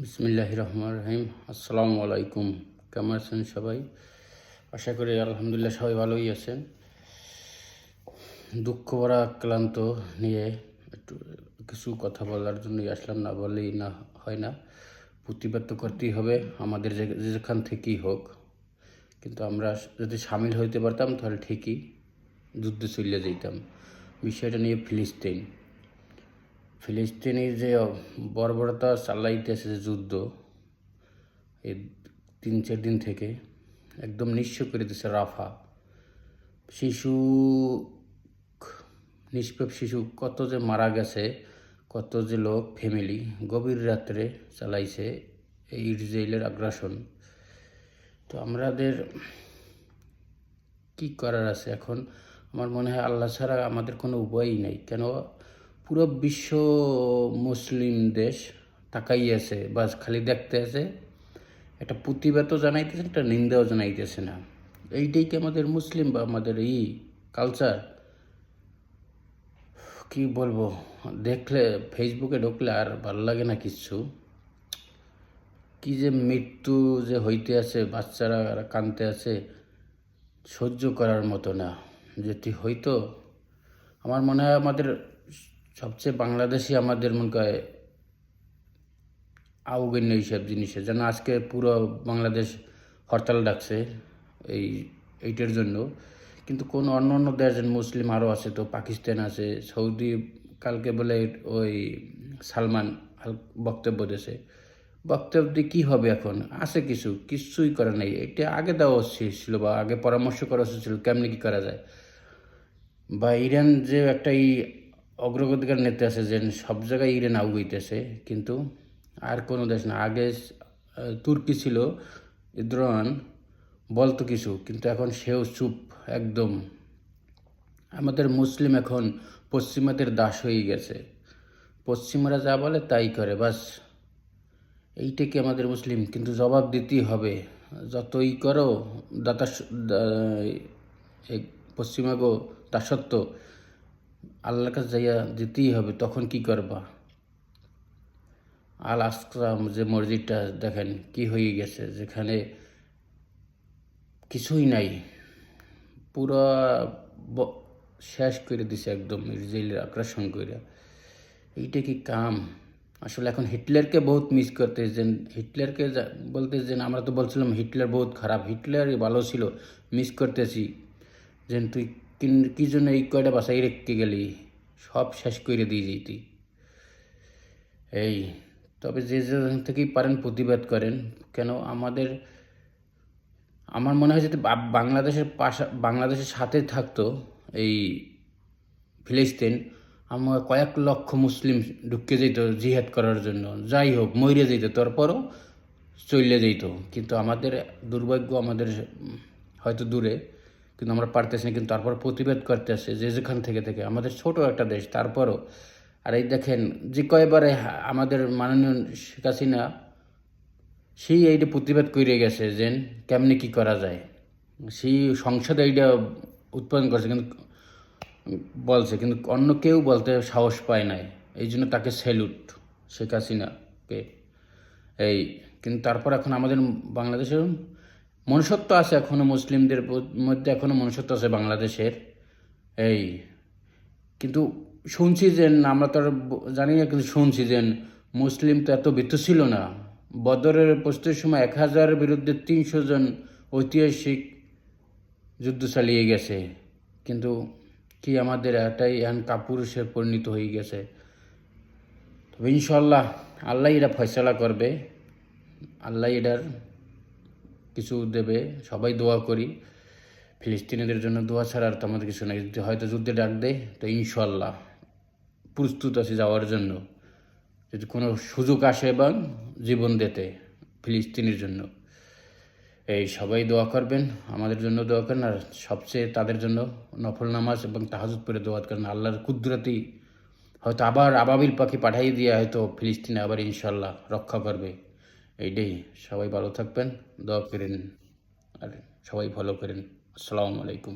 বিসমিল্লাহ রহমান রহিম আসসালামু আলাইকুম কেমন আছেন সবাই? আশা করি আলহামদুলিল্লাহ সবাই ভালোই আছেন। দুঃখ ভরা, ক্লান্ত নিয়ে একটু কিছু কথা বলার জন্যই আসলাম, না বলেই না হয় না। প্রতিবাদ তো করতেই হবে, আমাদের যেখান থেকেই হোক। কিন্তু আমরা যদি সামিল হইতে পারতাম, তাহলে ঠিকই যুদ্ধে চলে যেতাম বিষয়টা নিয়ে ফিলিস্তিন। ফিলিস্তিনি যে বর্বরতা চালাইতেছে যে যুদ্ধ এই তিন, চার দিন থেকে একদম নিঃস্ব করে দিচ্ছে রাফা। শিশু নিষ্পাপ শিশু কত যে মারা গেছে, কত যে লোক ফ্যামিলি গভীর রাত্রে চালাইছে এই ইসরায়েলের আগ্রাসন। তো আমাদের কি করার আছে এখন? আমার মনে হয় আল্লাহ ছাড়া আমাদের কোনো উপায়ই নেই। কেন পুরো বিশ্ব মুসলিম দেশ তাকাই আছে খালি দেখতে আছে। একটা প্রতিবাদও জানাইতেছে, একটা নিন্দাও জানাইতেছে না। এইটাই কি আমাদের মুসলিম বা আমাদের ই কালচার কি বলব? দেখলে ফেসবুকে ঢুকলে আর ভালো লাগে না কিচ্ছু। কি যে মৃত্যু যে হইতে আছে, বাচ্চারা কানতে আছে, সহ্য করার মতো না। যেটি হইতো, আমার মনে হয় আমাদের সবচেয়ে বাংলাদেশি আমাদের মনে হয় আউগণ্য এইসব জিনিসে যেন আজকে পুরো বাংলাদেশ হরতাল ডাকছে এই, এইটার জন্য। কিন্তু কোন অন্য অন্য দেশ মুসলিম আরও আছে, তো পাকিস্তান আছে, সৌদি কালকে বলে ওই সালমান বক্তব্য দিয়েছে। বক্তব্য কী হবে এখন? আছে কিছু, কিছুই করে নাই। এটা আগে দেওয়া উচিত ছিল বা আগে পরামর্শ করা উচিত ছিল, কেমনি কী করা যায়। বা ইরান যে একটা এই অগ্রগতিকার নেতা আছে যে সব জায়গায় ইরান আউগাইতেছে কিন্তু আর কোনো দেশ না। আগে তুর্কি ছিল ইদ্রান বলতো কিছু, কিন্তু এখন সেও চুপ, একদম। আমাদের মুসলিম এখন পশ্চিমাদের দাস হয়ে গেছে। পশ্চিমারা যা বলে তাই করে, বাস। এইটা কি আমাদের মুসলিম? কিন্তু জবাব দিতেই হবে। যতই করো, দাতা পশ্চিমাগো দাসত্ব আল্লাহর কাছে যাইয়া দিতেই হবে, তখন কি করবা? আল আসলাম যে মসজিদটা দেখেন, কি হয়ে গেছে? যেখানে কিছুই নাই। পুরা শেষ করে দিছে একদম ইসরায়েলের আগ্রাসন করে এইটা কি কাম? আসলে এখন হিটলারকে বহুত মিস করতে যে হিটলারকে বলতে যে আমরা তো বলছিলাম হিটলার বহুত খারাপ। হিটলারই ভালো ছিল মিস করতেছি। যে তুই কি জন্য এই কয়টা বাসায় রেখে গেলি? সব শেষ করে দিয়ে যেতি এই, তবে যে যেখান থেকেই পারেন প্রতিবাদ করেন। কেন আমাদের, আমার মনে হয় যদি বাংলাদেশের পাশা, বাংলাদেশের সাথে থাকতো এই ফিলিস্তিন। আমার কয়েক লক্ষ মুসলিম ঢুকে যেত জিহাদ করার জন্য। যাই হোক মরে যেত তারপরও চলে যেত কিন্তু আমাদের দুর্ভাগ্য আমাদের হয়তো দূরে। কিন্তু আমরা পারতেছি না, কিন্তু তারপর প্রতিবাদ করতেছে, যে যেখান থেকে থেকে। আমাদের ছোট একটা দেশ, তারপরও। আর এই দেখেন, যে কয়বারে আমাদের মাননীয় শেখ হাসিনা, সেই এইটা প্রতিবাদ করে গেছে, যে কেমনে কি করা যায়। সেই সংসদে এইটা উৎপাদন করছে, কিন্তু বলছে, কিন্তু অন্য কেউ বলতে সাহস পায় নাই। এই জন্য তাকে স্যালুট শেখ হাসিনাকে। এই, কিন্তু তারপর এখন আমাদের বাংলাদেশের মনুষ্যত্ব আছে এখনও, মুসলিমদের মধ্যে এখনও মনুষ্যত্ব আছে বাংলাদেশের। এই, কিন্তু শুনছি যে আমরা তো আর জানি না, কিন্তু শুনছি যে মুসলিম তো এত বৃত্ত ছিল না। বদরের প্রস্তুতির সময় এক হাজারের বিরুদ্ধে তিনশো জন ঐতিহাসিক যুদ্ধ চালিয়ে গেছে। কিন্তু কি আমাদের এটাই এখন কাপুরুষে পরিণত হয়ে গেছে। তবে ইনশাল্লাহ আল্লাহ এটা ফয়সলা করবে। আল্লাহ এটার কিছু দেবে, সবাই দোয়া করি। ফিলিস্তিনিদের জন্য দোয়া ছাড়া আর তো আমাদের কিছু নেই। হয়তো যুদ্ধে ডাক দেয়, তো ইনশাল্লাহ প্রস্তুত আছে যাওয়ার জন্য। যদি কোনো সুযোগ আসে এবং জীবন দিতে ফিলিস্তিনের জন্য। এই সবাই দোয়া করবেন, আমাদের জন্য দোয়া করেন আর সবচেয়ে তাদের জন্য নফল নামাজ এবং তাহাজুদ করে দোয়া করেন। আল্লাহর কুদরতি হয়তো আবার আবাবিল পাখি পাঠাই দিয়ে হয়তো ফিলিস্তিনে আবার ইনশাল্লাহ রক্ষা করবে। এইটাই সবাই ভালো থাকবেন দোয়া করেন। আর সবাই ভালো করেন। আসসালামু আলাইকুম।